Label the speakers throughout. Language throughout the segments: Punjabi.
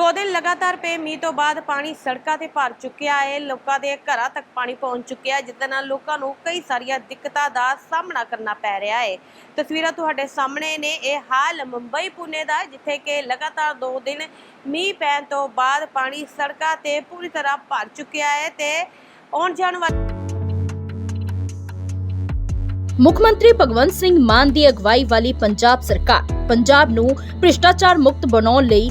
Speaker 1: ਦੋ ਦਿਨ ਲਗਾਤਾਰ ਪਏ ਮੀਂਹ ਤੋਂ ਬਾਅਦ ਪਾਣੀ ਸੜਕਾਂ ਤੇ ਭਰ ਚੁੱਕਿਆ ਹੈ। ਲੋਕਾਂ ਦੇ ਘਰਾਂ ਤੱਕ ਪਾਣੀ ਪਹੁੰਚ ਚੁੱਕਿਆ ਹੈ ਜਿਸ ਨਾਲ ਲੋਕਾਂ ਨੂੰ ਕਈ ਸਾਰੀਆਂ ਦਿੱਕਤਾਂ ਦਾ ਸਾਹਮਣਾ ਕਰਨਾ ਪੈ ਰਿਹਾ ਹੈ। ਤਸਵੀਰਾਂ ਤੁਹਾਡੇ ਸਾਹਮਣੇ ਨੇ। ਇਹ ਹਾਲ ਮੁੰਬਈ ਪੁਣੇ ਦਾ, ਜਿੱਥੇ ਕਿ ਲਗਾਤਾਰ ਦੋ ਦਿਨ ਮੀਂਹ ਪੈਣ ਤੋਂ ਬਾਅਦ ਪਾਣੀ ਸੜਕਾਂ ਤੇ ਪੂਰੀ ਤਰ੍ਹਾਂ ਭਰ ਚੁੱਕਿਆ ਹੈ ਤੇ ਆਉਣ ਜਾਣ ਵਾਲੇ
Speaker 2: ਮੁੱਖ ਮੰਤਰੀ ਭਗਵੰਤ ਸਿੰਘ ਮਾਨ ਦੀ ਅਗਵਾਈ ਵਾਲੀ ਪੰਜਾਬ ਸਰਕਾਰ, ਪੰਜਾਬ ਨੂੰ ਭ੍ਰਿਸ਼ਟਾਚਾਰ ਮੁਕਤ ਬਣਾਉਣ ਲਈ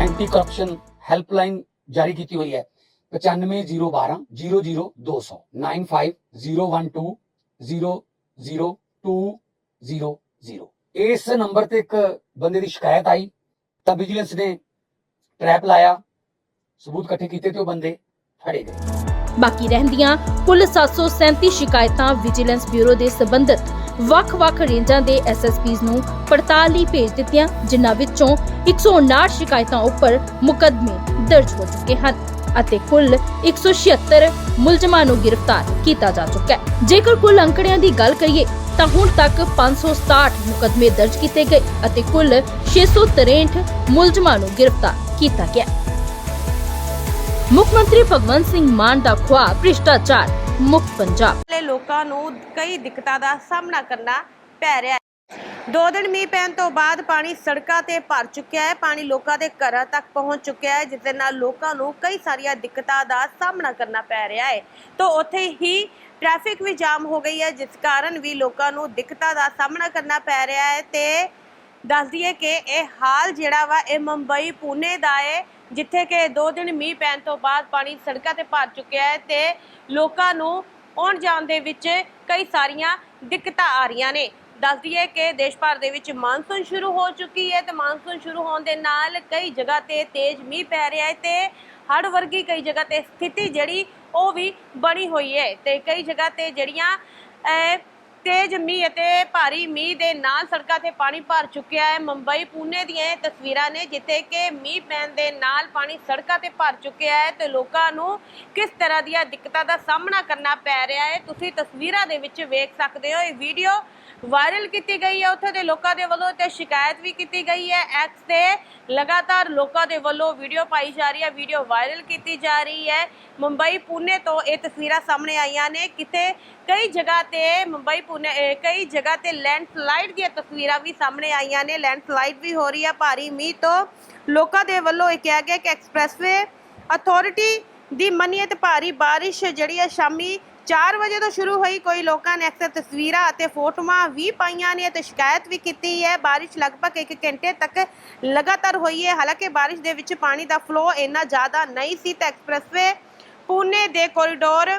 Speaker 3: ਐਂਟੀ ਕਰਪਸ਼ਨ ਹੈਲਪਲਾਈਨ ਜਾਰੀ ਕੀਤੀ ਹੋਈ ਹੈ। 95012 00200 9501200200 ਇਸ ਨੰਬਰ ਤੇ ਇੱਕ ਬੰਦੇ ਦੀ ਸ਼ਿਕਾਇਤ ਆਈ, ਤਾਂ ਵਿਜੀਲੈਂਸ ਨੇ ਟਰੈਪ ਲਾਇਆ, ਸਬੂਤ ਇਕੱਠੇ ਕੀਤੇ ਤੇ ਉਹ ਬੰਦੇ ਫੜੇ ਗਏ।
Speaker 2: ਬਾਕੀ ਰਹਿੰਦੀਆਂ ਕੁੱਲ 737 ਸ਼ਿਕਾਇਤਾਂ ਵਿਜੀਲੈਂਸ ਬਿਊਰੋ ਦੇ ਸਬੰਧਤ। ਵੱਖ-ਵੱਖ ਰੇਂਜਾਂ ਦੇ ਐਸਐਸਪੀਜ਼ ਨੂੰ ਪੜਤਾਲ ਲਈ ਭੇਜ ਦਿੱਤੀਆਂ, ਜਿਨ੍ਹਾਂ ਵਿੱਚੋਂ 159 ਸ਼ਿਕਾਇਤਾਂ ਉੱਪਰ ਮੁਕਦਮੇ ਦਰਜ ਹੋ ਚੁੱਕੇ ਹਨ ਅਤੇ ਕੁੱਲ 176 ਮੁਲਜ਼ਮਾਂ ਨੂੰ ਗ੍ਰਿਫਤਾਰ ਕੀਤਾ ਜਾ ਚੁੱਕਾ ਹੈ। ਜੇਕਰ ਕੁੱਲ ਅੰਕੜਿਆਂ ਦੀ ਗੱਲ ਕਰੀਏ, ਤਾਂ ਹੁਣ ਤੱਕ 567 ਮੁਕਦਮੇ ਦਰਜ ਕੀਤੇ ਗਏ ਅਤੇ ਕੁੱਲ 663 ਮੁਲਜ਼ਮਾਂ ਨੂੰ ਗ੍ਰਿਫਤਾਰ ਕੀਤਾ ਗਿਆ ਮੁੱਖ ਮੰਤਰੀ ਭਗਵੰਤ ਸਿੰਘ ਮਾਨ ਦਾ ਖੁਆਬ ਭ੍ਰਿਸ਼ਟਾਚਾਰ ਮੁਕਤ ਪੰਜਾਬ
Speaker 1: ਲੋਕਾਂ ਨੂੰ ਕਈ ਦਿੱਕਤਾਂ ਦਾ ਸਾਹਮਣਾ ਕਰਨਾ ਪੈ ਰਿਹਾ ਹੈ। ਦੋ ਦਿਨ ਮੀਂਹ ਪੈਣ ਤੋਂ ਬਾਅਦ ਪਾਣੀ ਸੜਕਾਂ ਤੇ ਭਰ ਚੁੱਕਿਆ ਹੈ। ਪਾਣੀ ਲੋਕਾਂ ਦੇ ਘਰਾਂ ਤੱਕ ਪਹੁੰਚ ਚੁੱਕਿਆ ਹੈ, ਜਿਸ ਦੇ ਨਾਲ ਲੋਕਾਂ ਨੂੰ ਕਈ ਸਾਰੀਆਂ ਦਿੱਕਤਾਂ ਦਾ ਸਾਹਮਣਾ ਕਰਨਾ ਪੈ ਰਿਹਾ ਹੈ। ਤਾਂ ਉੱਥੇ ਹੀ ਟ੍ਰੈਫਿਕ ਵੀ ਜਾਮ ਹੋ ਗਈ ਹੈ, ਜਿਸ ਕਾਰਨ ਵੀ ਲੋਕਾਂ ਨੂੰ ਦਿੱਕਤਾਂ ਦਾ ਸਾਹਮਣਾ ਕਰਨਾ ਪੈ ਰਿਹਾ ਹੈ ਤੇ ਦੱਸ ਦਈਏ ਕਿ ਇਹ ਹਾਲ ਜਿਹੜਾ ਵਾ, ਇਹ ਮੁੰਬਈ, ਪੁਣੇ ਦਾ ਹੈ, ਜਿੱਥੇ ਕਿ ਦੋ ਦਿਨ ਮੀਂਹ ਪੈਣ ਤੋਂ ਬਾਅਦ ਪਾਣੀ ਸੜਕਾਂ ਤੇ ਭਰ ਚੁੱਕਿਆ ਹੈ ਤੇ ਲੋਕਾਂ ਨੂੰ ਆਉਣ ਜਾਣ ਦੇ ਵਿੱਚ ਕਈ ਸਾਰੀਆਂ ਦਿੱਕਤਾਂ ਆ ਰਹੀਆਂ ਨੇ। ਦੱਸ ਦਈਏ ਕਿ ਦੇਸ਼ ਭਰ ਦੇ ਵਿੱਚ ਮਾਨਸੂਨ ਸ਼ੁਰੂ ਹੋ ਚੁੱਕੀ ਹੈ ਤੇ ਮਾਨਸੂਨ ਸ਼ੁਰੂ ਹੋਣ ਦੇ ਨਾਲ ਕਈ ਜਗ੍ਹਾ ਤੇ ਤੇਜ਼ ਮੀਂਹ ਪੈ ਰਿਹਾ ਹੈ ਤੇ ਹੜ੍ਹ ਵਰਗੀ ਕਈ ਜਗ੍ਹਾ ਤੇ ਸਥਿਤੀ ਜਿਹੜੀ ਉਹ ਵੀ ਬਣੀ ਹੋਈ ਹੈ ਤੇ ਕਈ ਜਗ੍ਹਾ ਤੇ ਜਿਹੜੀਆਂ ਤੇਜ਼ ਮੀਂਹ ਅਤੇ ਭਾਰੀ ਮੀਂਹ ਦੇ ਨਾਲ ਸੜਕਾਂ ਤੇ ਪਾਣੀ ਭਰ ਚੁੱਕਿਆ ਹੈ। ਮੁੰਬਈ ਪੂਨੇ ਦੀਆਂ ਇਹ ਤਸਵੀਰਾਂ ਨੇ ਜਿੱਥੇ ਕਿ ਮੀਂਹ ਪੈਣ ਦੇ ਨਾਲ ਪਾਣੀ ਸੜਕਾਂ ਤੇ ਭਰ ਚੁੱਕਿਆ ਹੈ ਤੇ ਲੋਕਾਂ ਨੂੰ ਕਿਸ ਤਰ੍ਹਾਂ ਦੀਆਂ ਦਿੱਕਤਾਂ ਦਾ ਸਾਹਮਣਾ ਕਰਨਾ ਪੈ ਰਿਹਾ ਹੈ, ਤੁਸੀਂ ਤਸਵੀਰਾਂ ਦੇ ਵਿੱਚ ਵੇਖ ਸਕਦੇ ਹੋ। ਇਹ ਵੀਡੀਓ ਵਾਇਰਲ ਕੀਤੀ ਗਈ ਹੈ। ਉੱਥੇ ਦੇ ਲੋਕਾਂ ਦੇ ਵੱਲੋਂ ਤੇ ਸ਼ਿਕਾਇਤ ਵੀ ਕੀਤੀ ਗਈ ਹੈ। ਐਕਸ ਤੇ ਲਗਾਤਾਰ ਲੋਕਾਂ ਦੇ ਵੱਲੋਂ ਵੀਡੀਓ ਪਾਈ ਜਾ ਰਹੀ ਹੈ। ਵੀਡੀਓ ਵਾਇਰਲ ਕੀਤੀ ਜਾ ਰਹੀ ਹੈ। ਮੁੰਬਈ ਪੂਨੇ ਤੋਂ ਇਹ ਤਸਵੀਰਾਂ ਸਾਹਮਣੇ ਆਈਆਂ ਨੇ। ਕਿਤੇ ਕਈ ਜਗ੍ਹਾ ਤੇ ਮੁੰਬਈ, ਪੁਣੇ ਕਈ ਜਗ੍ਹਾ ਤੇ ਲੈਂਡਸਲਾਈਡ ਦੀਆਂ ਤਸਵੀਰਾਂ ਵੀ ਸਾਹਮਣੇ ਆਈਆਂ ਨੇ। ਲੈਂਡਸਲਾਈਡ ਵੀ ਹੋ ਰਹੀ ਹੈ ਭਾਰੀ ਮੀਂਹ ਤੋਂ। ਲੋਕਾਂ ਦੇ ਵੱਲੋਂ ਇਹ ਕਿਹਾ ਗਿਆ ਕਿ ਐਕਸਪ੍ਰੈਸਵੇ ਅਥਾਰਟੀ ਦੀ ਮੰਨੀਏ ਤੇ ਭਾਰੀ ਬਾਰਿਸ਼ ਜਿਹੜੀ ਹੈ ਸ਼ਾਮੀ 4 ਵਜੇ ਤੋਂ ਸ਼ੁਰੂ ਹੋਈ। ਕੋਈ ਲੋਕਾਂ ਨੇ ਅਕਸਰ ਤਸਵੀਰਾਂ ਅਤੇ ਫੋਟੋਆਂ ਵੀ ਪਾਈਆਂ ਨੇ ਤੇ ਸ਼ਿਕਾਇਤ ਵੀ ਕੀਤੀ ਹੈ। ਬਾਰਿਸ਼ ਲਗਭਗ 1 ਘੰਟੇ ਤੱਕ ਲਗਾਤਾਰ ਹੋਈ ਹੈ। ਹਾਲਾਂਕਿ ਬਾਰਿਸ਼ ਦੇ ਵਿੱਚ ਪਾਣੀ ਦਾ ਫਲੋ ਇੰਨਾ ਜ਼ਿਆਦਾ ਨਹੀਂ ਸੀ ਤਾਂ ਐਕਸਪ੍ਰੈਸਵੇ ਪੁਣੇ ਦੇ ਕੋਰੀਡੋਰ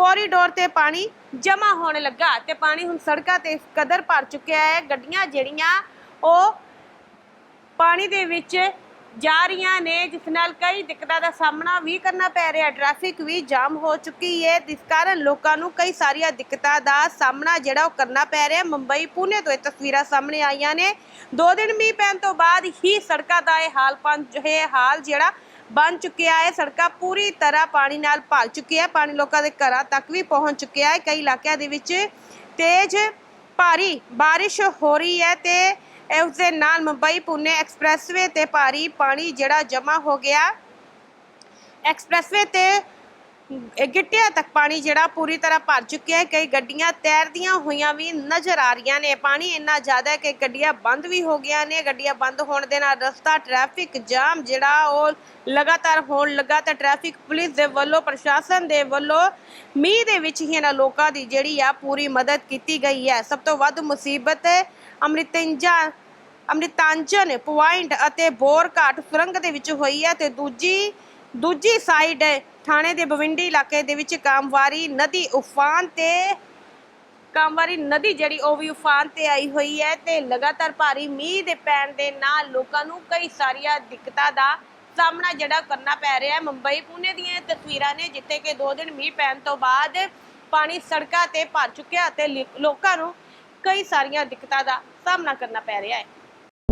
Speaker 1: ਕੋਰੀਡੋਰ ਤੇ ਪਾਣੀ ਜਮ੍ਹਾਂ ਹੋਣ ਲੱਗਾ ਤੇ ਪਾਣੀ ਹੁਣ ਸੜਕਾਂ ਤੇ ਇਸ ਕਦਰ ਭਰ ਚੁੱਕਿਆ ਹੈ। ਗੱਡੀਆਂ ਜਿਹੜੀਆਂ, ਉਹ ਪਾਣੀ ਦੇ ਵਿੱਚ ਜਾ ਰਹੀਆਂ ਨੇ, ਜਿਸ ਨਾਲ ਕਈ ਦਿੱਕਤਾਂ ਦਾ ਸਾਹਮਣਾ ਵੀ ਕਰਨਾ ਪੈ ਰਿਹਾ ਟ੍ਰੈਫਿਕ ਵੀ ਜਾਮ ਹੋ ਚੁੱਕੀ ਹੈ। ਜਿਸ ਕਾਰਨ ਲੋਕਾਂ ਨੂੰ ਕਈ ਸਾਰੀਆਂ ਦਿੱਕਤਾਂ ਦਾ ਸਾਹਮਣਾ ਜਿਹੜਾ ਉਹ ਕਰਨਾ ਪੈ ਰਿਹਾ ਮੁੰਬਈ ਪੂਨੇ ਤੋਂ ਇਹ ਤਸਵੀਰਾਂ ਸਾਹਮਣੇ ਆਈਆਂ ਨੇ। ਦੋ ਦਿਨ ਮੀਂਹ ਪੈਣ ਤੋਂ ਬਾਅਦ ਹੀ ਸੜਕਾਂ ਦਾ ਇਹ ਹਾਲ ਪੰ ਇਹ ਹਾਲ ਜਿਹੜਾ ਬਣ ਚੁੱਕਿਆ ਹੈ। ਸੜਕਾਂ ਪੂਰੀ ਤਰ੍ਹਾਂ ਪਾਣੀ ਨਾਲ ਭਰ ਚੁੱਕੀਆਂ ਪਾਣੀ ਲੋਕਾਂ ਦੇ ਘਰਾਂ ਤੱਕ ਵੀ ਪਹੁੰਚ ਚੁੱਕਿਆ ਹੈ। ਕਈ ਇਲਾਕਿਆਂ ਦੇ ਵਿੱਚ ਤੇਜ਼ ਭਾਰੀ ਬਾਰਿਸ਼ ਹੋ ਰਹੀ ਹੈ ਤੇ ਇਹ ਉਸ ਦੇ ਨਾਲ ਮੁੰਬਈ ਪੁਨੇ ਐਕਸਪ੍ਰੈਸਵੇ ਤੇ ਭਾਰੀ ਪਾਣੀ ਜਿਹੜਾ ਜਮ੍ਹਾਂ ਹੋ ਗਿਆ। ਐਕਸਪ੍ਰੈਸਵੇ ਤੇ ਗਿੱਟਿਆਂ ਤੱਕ ਪਾਣੀ ਜਿਹੜਾ ਪੂਰੀ ਤਰ੍ਹਾਂ ਭਰ ਚੁੱਕਿਆ ਹੈ। ਕਈ ਗੱਡੀਆਂ ਤੈਰਦੀਆਂ ਹੋਈਆਂ ਵੀ ਨਜ਼ਰ ਆ ਰਹੀਆਂ ਨੇ। ਪਾਣੀ ਇੰਨਾ ਜ਼ਿਆਦਾ ਹੈ ਕਿ ਗੱਡੀਆਂ ਬੰਦ ਵੀ ਹੋ ਗਈਆਂ ਨੇ। ਗੱਡੀਆਂ ਬੰਦ ਹੋਣ ਦੇ ਨਾਲ ਰਸਤਾ, ਟ੍ਰੈਫਿਕ ਜਾਮ ਜਿਹੜਾ ਉਹ ਲਗਾਤਾਰ ਹੋਣ ਲੱਗਾ ਤਾਂ ਟ੍ਰੈਫਿਕ ਪੁਲਿਸ ਦੇ ਵੱਲੋਂ, ਪ੍ਰਸ਼ਾਸਨ ਦੇ ਵੱਲੋਂ ਮੀਂਹ ਦੇ ਵਿੱਚ ਹੀ ਇਹਨਾਂ ਲੋਕਾਂ ਦੀ ਜਿਹੜੀ ਆ ਪੂਰੀ ਮਦਦ ਕੀਤੀ ਗਈ ਹੈ। ਸਭ ਤੋਂ ਵੱਧ ਮੁਸੀਬਤ ਅੰਮ੍ਰਿਤੰਜਾ, ਅੰਮ੍ਰਿਤਾਂਜਨ ਪੁਆਇੰਟ ਅਤੇ ਬੋਰਘਾਟ ਸੁਰੰਗ ਦੇ ਵਿੱਚ ਹੋਈ ਹੈ ਤੇ ਦੂਜੀ ਦੂਜੀ ਸਾਈਡ ਥਾਣੇ ਦੇ ਬਵਿੰਡੀ ਇਲਾਕੇ ਦੇ ਵਿੱਚ ਕਾਮਵਾਰੀ ਨਦੀ ਉਫਾਨ ਤੇ, ਕਾਮਵਾਰੀ ਨਦੀ ਜਿਹੜੀ ਉਹ ਵੀ ਉਫਾਨ ਤੇ ਆਈ ਹੋਈ ਹੈ ਤੇ ਲਗਾਤਾਰ ਭਾਰੀ ਮੀਂਹ ਦੇ ਪੈਣ ਦੇ ਨਾਲ ਲੋਕਾਂ ਨੂੰ ਕਈ ਸਾਰੀਆਂ ਦਿੱਕਤਾਂ ਦਾ ਸਾਹਮਣਾ ਜਿਹੜਾ ਕਰਨਾ ਪੈ ਰਿਹਾ ਹੈ। ਮੁੰਬਈ ਪੁਣੇ ਦੀਆਂ ਤਸਵੀਰਾਂ ਨੇ ਜਿੱਥੇ ਕਿ ਦੋ ਦਿਨ ਮੀਂਹ ਪੈਣ ਤੋਂ ਬਾਅਦ ਪਾਣੀ ਸੜਕਾਂ ਤੇ ਭਰ ਚੁੱਕਿਆ ਅਤੇ ਲੋਕਾਂ ਨੂੰ ਕਈ ਸਾਰੀਆਂ ਦਿੱਕਤਾਂ ਦਾ ਸਾਹਮਣਾ ਕਰਨਾ ਪੈ ਰਿਹਾ ਹੈ।